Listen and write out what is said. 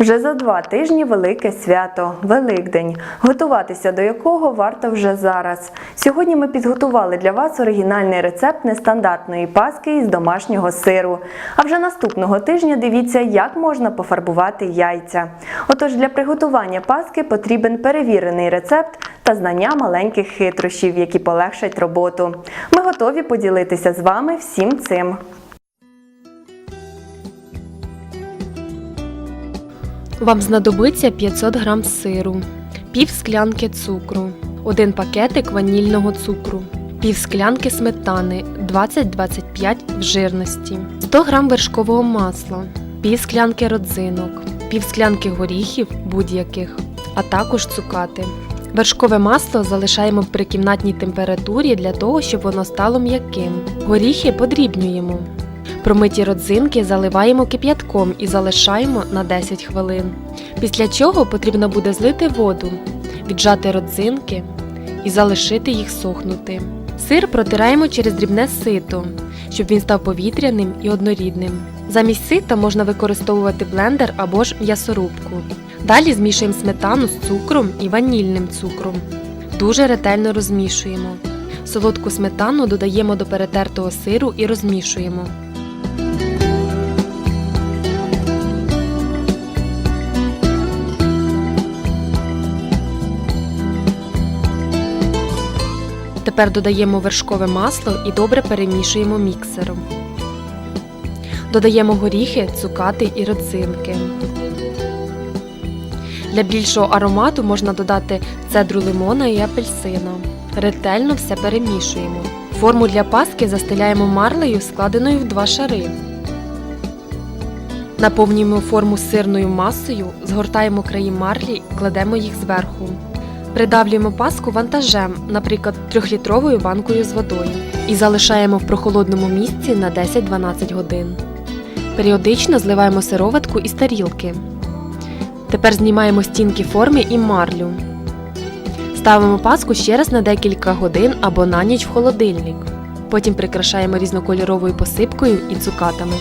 Вже за два тижні велике свято Великдень, готуватися до якого варто вже зараз. Сьогодні ми підготували для вас оригінальний рецепт нестандартної паски із домашнього сиру. А вже наступного тижня дивіться, як можна пофарбувати яйця. Отож, для приготування паски потрібен перевірений рецепт та знання маленьких хитрощів, які полегшать роботу. Ми готові поділитися з вами всім цим. Вам знадобиться 500 г сиру, пів склянки цукру, один пакетик ванільного цукру, пів склянки сметани 20-25 в жирності, 100 г вершкового масла, пів склянки родзинок, пів склянки горіхів будь-яких, а також цукати. Вершкове масло залишаємо при кімнатній температурі для того, щоб воно стало м'яким. Горіхи подрібнюємо. Промиті родзинки заливаємо кип'ятком і залишаємо на 10 хвилин. Після чого потрібно буде злити воду, віджати родзинки і залишити їх сохнути. Сир протираємо через дрібне сито, щоб він став повітряним і однорідним. Замість сита можна використовувати блендер або ж м'ясорубку. Далі змішуємо сметану з цукром і ванільним цукром. Дуже ретельно розмішуємо. Солодку сметану додаємо до перетертого сиру і розмішуємо. Тепер додаємо вершкове масло і добре перемішуємо міксером. Додаємо горіхи, цукати і родзинки. Для більшого аромату можна додати цедру лимона і апельсина. Ретельно все перемішуємо. Форму для паски застеляємо марлею, складеною в два шари. Наповнюємо форму сирною масою, згортаємо краї марлі, і кладемо їх зверху. Придавлюємо паску вантажем, наприклад, 3-літровою банкою з водою, і залишаємо в прохолодному місці на 10-12 годин. Періодично зливаємо сироватку із тарілки. Тепер знімаємо стінки форми і марлю. Ставимо паску ще раз на декілька годин або на ніч в холодильник. Потім прикрашаємо різнокольоровою посипкою і цукатами.